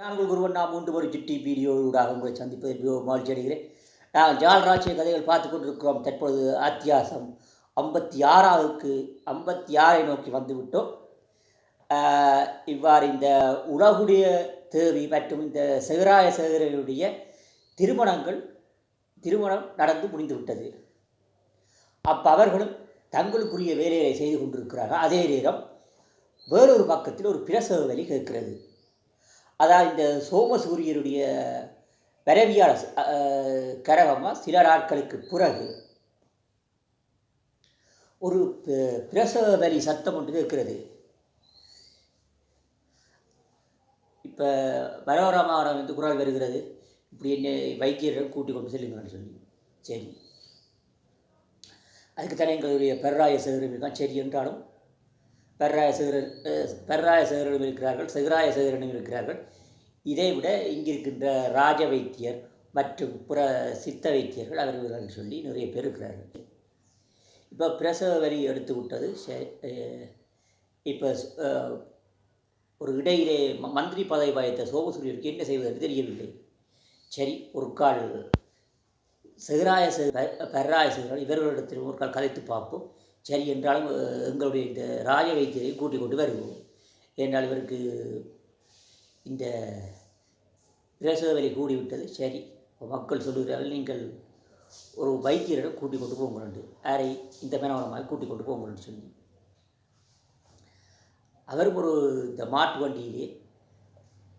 நான் உங்கள் குருவன் நான் மூன்று ஒரு சிட்டி வீடியோவிடாக உங்களை சந்திப்பதில் மிகவும் மகிழ்ச்சி அடைகிறேன். நாங்கள் ஜால்ராட்சிய கதைகள் பார்த்து கொண்டிருக்கிறோம். தற்பொழுது அத்தியாசம் ஐம்பத்தி ஆறாவதுக்கு ஐம்பத்தி ஆறை நோக்கி வந்துவிட்டோம். இவ்வாறு இந்த உலகுடைய தேவி மற்றும் இந்த செகராய சேகரனுடைய திருமணங்கள் திருமணம் நடந்து முடிந்துவிட்டது. அப்போ அவர்களும் தங்களுக்குரிய வேலைகளை செய்து கொண்டிருக்கிறார்கள். அதே நேரம் வேறொரு பக்கத்தில் ஒரு பிரசவ வலி கேட்கிறது. அதாவது இந்த சோமசூரியருடைய வரவியால் கரகமாக சில நாட்களுக்கு பிறகு ஒரு பிரசவ வலி சத்தம் ஒன்று இருக்கிறது. இப்போ மனோரமாவரம் வந்து குரல் வருகிறது. இப்படி என்ன வைத்தியர்கள் கூட்டி கொண்டு செல்லுங்கன்னு சொல்லி. சரி. அதுக்கு தானே எங்களுடைய பெருராய சேகரம் இருக்கான் சரி என்றாலும் பெர்ராய சேகரன் பெர்ராய சேகரனும் இருக்கிறார்கள் சிகராய சேகரனும் இருக்கிறார்கள். இதை விட இங்கிருக்கின்ற ராஜ வைத்தியர் மற்றும் புற சித்த வைத்தியர்கள் அவர்கள் சொல்லி நிறைய பேர் இருக்கிறார்கள். இப்போ பிரசவ வரி எடுத்து விட்டது இப்போ ஒரு இடையிலே ம- மந்திரி பதவி வாய்த்த சோமசூரியருக்கு என்ன செய்வது என்று தெரியவில்லை. சரி ஒரு கால் சிகராய பெர்ராய சிகரால் இவர்களிடத்தில் ஒரு கால் கதைத்து பார்ப்போம். சரி என்றாலும் எங்களுடைய இந்த ராஜ வைத்தியரை கூட்டிக் கொண்டு வருவோம். என்றால் இவருக்கு இந்த பிரசவ வலி கூடிவிட்டது. சரி மக்கள் சொல்லுகிறார்கள் நீங்கள் ஒரு வைத்தியரிடம் கூட்டிக் கொண்டு முடியாது யாரை? இந்த மேனவரமாக கூட்டிக் கொண்டு போங்கன்னு சொல்லி. அவரும் ஒரு இந்த மாட்டு வண்டியிலே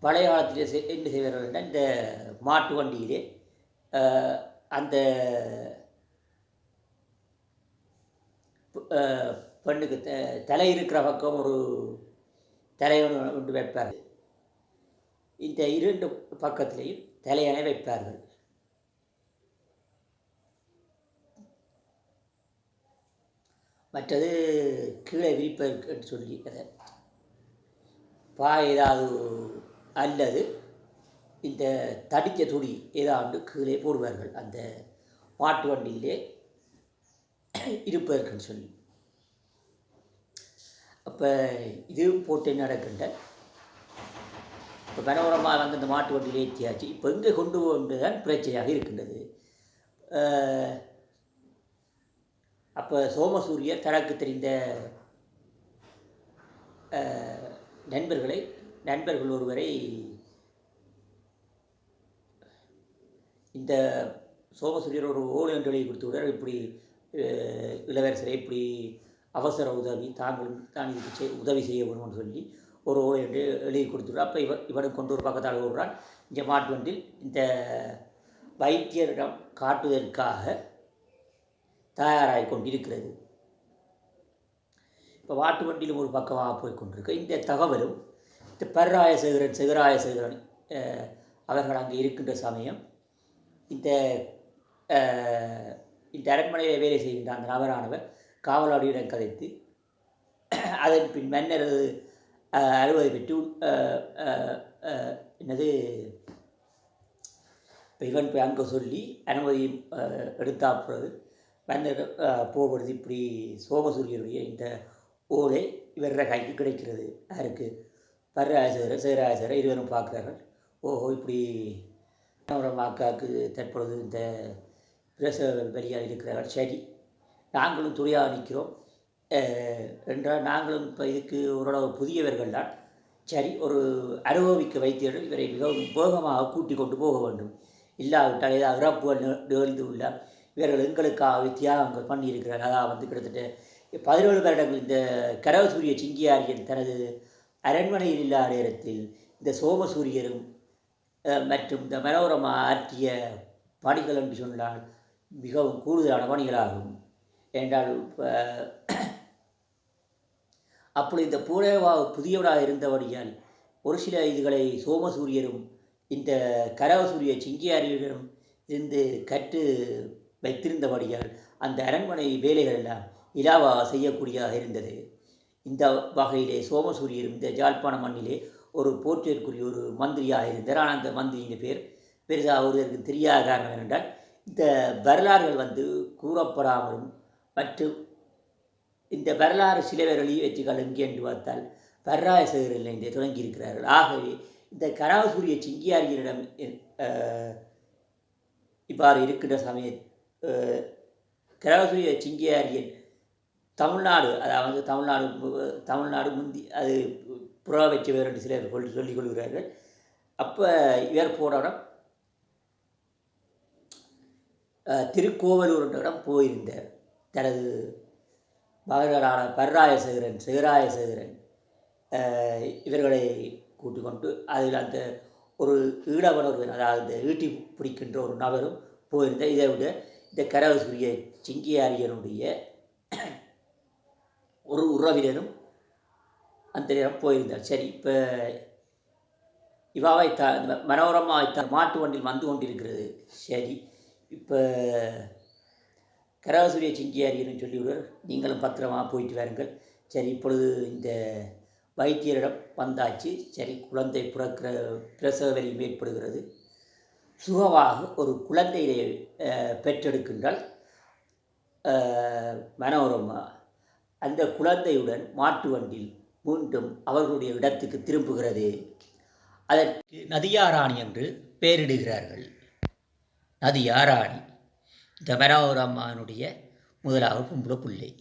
பழைய காலத்திலே என்ன செய்வார்கள் இந்த மாட்டு வண்டியிலே அந்த பெண்ணுக்கு த தலை இருக்கிற பக்கம் ஒரு தலைவன் ஒன்று ஒன்று வைப்பார்கள். இந்த இரண்டு பக்கத்திலையும் தலையணை வைப்பார்கள். மற்றது கீழே விரிப்பதற்கு சொல்லி அதை பா ஏதாவது அல்லது இந்த தடித்த துணி ஏதாவது கீழே போடுவார்கள். அந்த மாட்டு வண்டியிலே இருப்பதற்குன்னு சொல்லி. அப்போ இது போட்டு நடக்கின்ற இப்போ மனோரமாக வந்து இந்த மாட்டு வண்டியில் ஏற்றியாச்சு இப்போ எங்கே கொண்டு போகிறது தான் பிரச்சனையாக இருக்கின்றது. அப்போ சோமசூரியர் தனக்கு தெரிந்த நண்பர்களை நண்பர்கள் ஒருவரை இந்த சோமசூரியர் ஒரு ஓடு என்று எழுதி கொடுத்து விடுறார் இப்படி இளவரசரை இப்படி அவசர உதவி தாங்கள் தான் இதுக்கு உதவி செய்ய வேணும்னு சொல்லி ஒரு ஓலை ஒன்று எழுதி கொடுத்துடுறார் அப்போ இவன் இவனுக்கு கொண்டு ஒரு பக்கத்தால் விடுறான் இந்த மாட்டுவண்டில் இந்த வைத்தியரிடம் காட்டுவதற்காக தயாராகி கொண்டிருக்கிறது. இப்போ வாட்டு வண்டியிலும் ஒரு பக்கமாக போய் கொண்டிருக்கு. இந்த தகவலும் இந்த பர்ராய சேகரன் சிகராய சேகரன் அவர்கள் அங்கே இருக்கின்ற சமயம் இந்த இந்த அரண்மனையில் வேலை செய்கின்ற அந்த நபரானவர் காவலாளியிடம் கதைத்து அதன் பின் மன்னரது அஹ், அறுபது பெற்று என்னது இவன் போய் அங்கே சொல்லி அனுமதி அஹ், எடுத்தா பிறகு மன்னர் போகிறது இப்படி சோமசூரியருடைய இந்த ஓலை இவர கைக்கு கிடைக்கிறது. யாருக்கு? பர்ராசர் சேராசர் இருவரும் பார்க்குறார்கள். ஓஹோ இப்படி நம்ம அக்காவுக்கு தற்பொழுது இந்த பிரசவ வழியாக இருக்கிறார்கள். சரி நாங்களும் துறையாக நிற்கிறோம். என்றால் நாங்களும் இப்போ இதுக்கு ஓரளவு புதியவர்கள் தான். சரி ஒரு அனுபவிக்க வைத்தியர்கள் இவரை மிகவும் போகமாக கூட்டி கொண்டு போக வேண்டும். இல்லாவிட்டால் ஏதாவது இறப்புகள் நிகழ்ந்து உள்ள இவர்கள் எங்களுக்காக தியாகங்கள் பண்ணியிருக்கிறார்கள். அதாவது வந்து கிட்டத்தட்ட பதினேழு வருடங்கள் இந்த கரவசூரிய சிங்கியாரியன் தனது அரண்மனையில் இல்லாத நேரத்தில் இந்த சோமசூரியரும் மற்றும் இந்த மனோரமா ஆற்றிய பணிகள் என்று சொன்னால் மிகவும் கூடுதலான பணிகளாகும் என்றால் அப்படி இந்த பூரேவா புதியவராக இருந்தபடியால் ஒரு சில இதுகளை சோமசூரியரும் இந்த கரவசூரிய சிங்கியாரியிடம் இருந்து கற்று வைத்திருந்தபடியால் அந்த அரண்மனை வேலைகள் எல்லாம் இலாவாக செய்யக்கூடியதாக இருந்தது. இந்த வகையிலே சோமசூரியரும் இந்த ஜாழ்ப்பாண மண்ணிலே ஒரு போற்றிற்குரிய ஒரு மந்திரியாக இருந்தார் ஆனால் அந்த மந்திரியின் பேர் பெரிதாக ஒருவருக்கு தெரியாத காரணம் என்றால் இந்த வரலாறுகள் வந்து கூறப்படாமலும் மற்றும் இந்த வரலாறு சில பேர் எழுதி எங்கே என்று பார்த்தால் வரலாறு சேகரில் இங்கே தொடங்கி இருக்கிறார்கள் ஆகவே இந்த கராசூரிய சிங்கியாரியரிடம் இவ்வாறு இருக்கின்ற சமய கராசூரிய சிங்கியாரியன் தமிழ்நாடு அதாவது தமிழ்நாடு தமிழ்நாடு முந்தி அது புறா வச்ச வேறு என்று சிலர் சொல்லி சொல்லிக் கொள்கிறார்கள். அப்போ இவர் போன இடம் அஹ், திருக்கோவலூர் இடம் போயிருந்தார் தனது மகனான பர்ராயசேகரன் சேராய சேகரன் இவர்களை கூட்டிக்கொண்டு அதில் அந்த ஒரு ஈழவன் அதாவது இந்த ஈட்டி பிடிக்கின்ற ஒரு நபரும் போயிருந்த இதை விட இந்த கரவசூரிய சிங்கியாரியனுடைய ஒரு உறவினரும் அந்த நேரம் போயிருந்தார். சரி இப்போ இவாவை த மனோரமாவை த மாட்டு வண்டியில் வந்து கொண்டிருக்கிறது. சரி இப்போ கரவசூரிய சிங்கியாரியன்னு சொல்லிவிடுவார் நீங்களும் பத்திரமாக போயிட்டு வாருங்கள். சரி இப்பொழுது இந்த வைத்தியரிடம் வந்தாச்சு. சரி குழந்தை பிறக்கிற பிரசவ வலி ஏற்படுகிறது சுகமாக ஒரு குழந்தையை பெற்றெடுக்கின்றால் மனோரமா. அந்த குழந்தையுடன் மாட்டு வண்டியில் மீண்டும் அவர்களுடைய இடத்துக்கு திரும்புகிறது. அதற்கு நதியாராணி என்று பெயரிடுகிறார்கள். அது யாராணி? மனோரமானுடைய முதலாவது பொம்பளை பிள்ளை.